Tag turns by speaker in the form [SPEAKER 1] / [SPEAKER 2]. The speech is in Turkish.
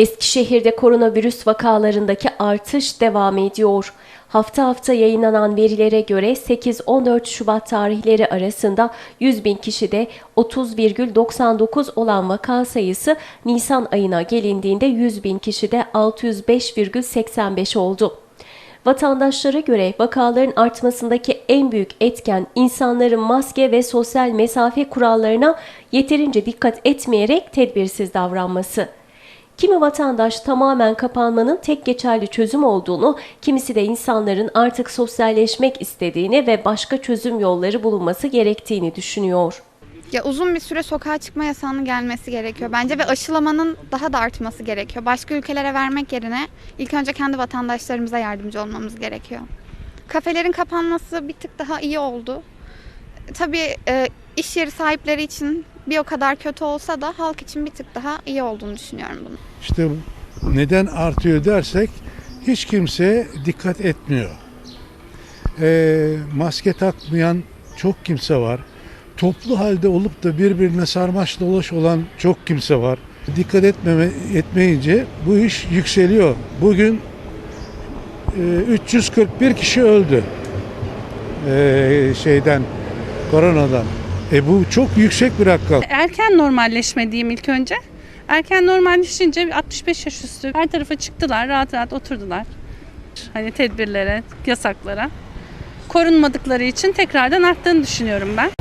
[SPEAKER 1] Eskişehir'de koronavirüs vakalarındaki artış devam ediyor. Hafta hafta yayınlanan verilere göre 8-14 Şubat tarihleri arasında 100 bin kişide 30,99 olan vaka sayısı Nisan ayına gelindiğinde 100 bin kişide 605,85 oldu. Vatandaşlara göre vakaların artmasındaki en büyük etken insanların maske ve sosyal mesafe kurallarına yeterince dikkat etmeyerek tedbirsiz davranması. Kimi vatandaş tamamen kapanmanın tek geçerli çözüm olduğunu, kimisi de insanların artık sosyalleşmek istediğini ve başka çözüm yolları bulunması gerektiğini düşünüyor.
[SPEAKER 2] Ya uzun bir süre sokağa çıkma yasağının gelmesi gerekiyor bence ve aşılamanın daha da artması gerekiyor. Başka ülkelere vermek yerine ilk önce kendi vatandaşlarımıza yardımcı olmamız gerekiyor. Kafelerin kapanması bir tık daha iyi oldu. Tabii e, iş yeri sahipleri için bir o kadar kötü olsa da halk için bir tık daha iyi olduğunu düşünüyorum bunu.
[SPEAKER 3] İşte neden artıyor dersek hiç kimse dikkat etmiyor. Ee, maske takmayan çok kimse var. Toplu halde olup da birbirine sarmaş dolaş olan çok kimse var. Dikkat etmeme, etmeyince bu iş yükseliyor. Bugün e, 341 kişi öldü Ee, şeyden koronadan. E bu çok yüksek bir rakam.
[SPEAKER 4] Erken normalleşme diyeyim ilk önce. Erken normalleşince 65 yaş üstü her tarafa çıktılar, rahat rahat oturdular. Hani tedbirlere, yasaklara. Korunmadıkları için tekrardan arttığını düşünüyorum ben.